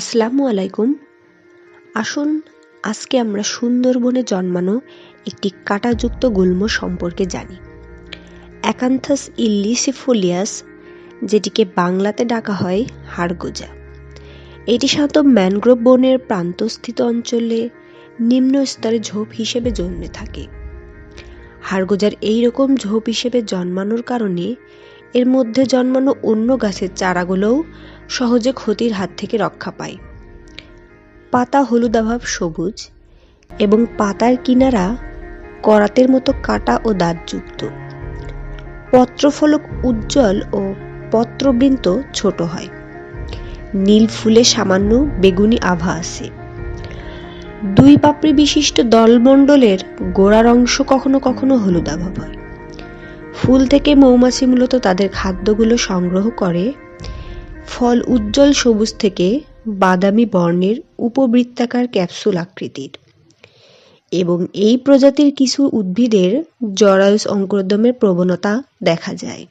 আসসালামু আলাইকুম। আসুন, আজকে আমরা সুন্দরবনে জন্মানো একটি কাঁটাযুক্ত গুল্ম সম্পর্কে জানি। অ্যাকান্থাস ইল্লিসিফোলিয়াস যেটিকে বাংলাতে ডাকা হয় হাড়গোজা এটি সাধারণত ম্যানগ্রোভ বনের প্রান্তস্থিত অঞ্চলে নিম্ন স্তরে ঝোপ হিসেবে জন্মে থাকে। হাড়গোজার এই রকম ঝোপ হিসেবে জন্মানোর কারণে এর মধ্যে জন্মানো অন্য গাছের চারাগুলোও সহজে ক্ষতির হাত থেকে রক্ষা পায়। পাতা হলুদাভাব সবুজ এবং পাতার কিনারা করাতের মতো কাটা ও দাঁতযুক্ত। পত্রফলক উজ্জ্বল ও পত্রবৃন্ত ছোট হয়। নীল ফুলে সামান্য বেগুনি আভা আছে। দুই পাপড়ি বিশিষ্ট দলমণ্ডলের গোড়ার অংশ কখনো কখনো হলুদাভাব হয়। ফুল থেকে মৌমাছি মূলত তাদের খাদ্যগুলো সংগ্রহ করে। ফল উজ্জ্বল সবুজ থেকে বাদামি বর্ণের উপবৃত্তাকার ক্যাপসুল আকৃতির। এবং এই প্রজাতির কিছু উদ্ভিদের জরায়ুস অঙ্কুরোদ্যমের প্রবণতা দেখা যায়।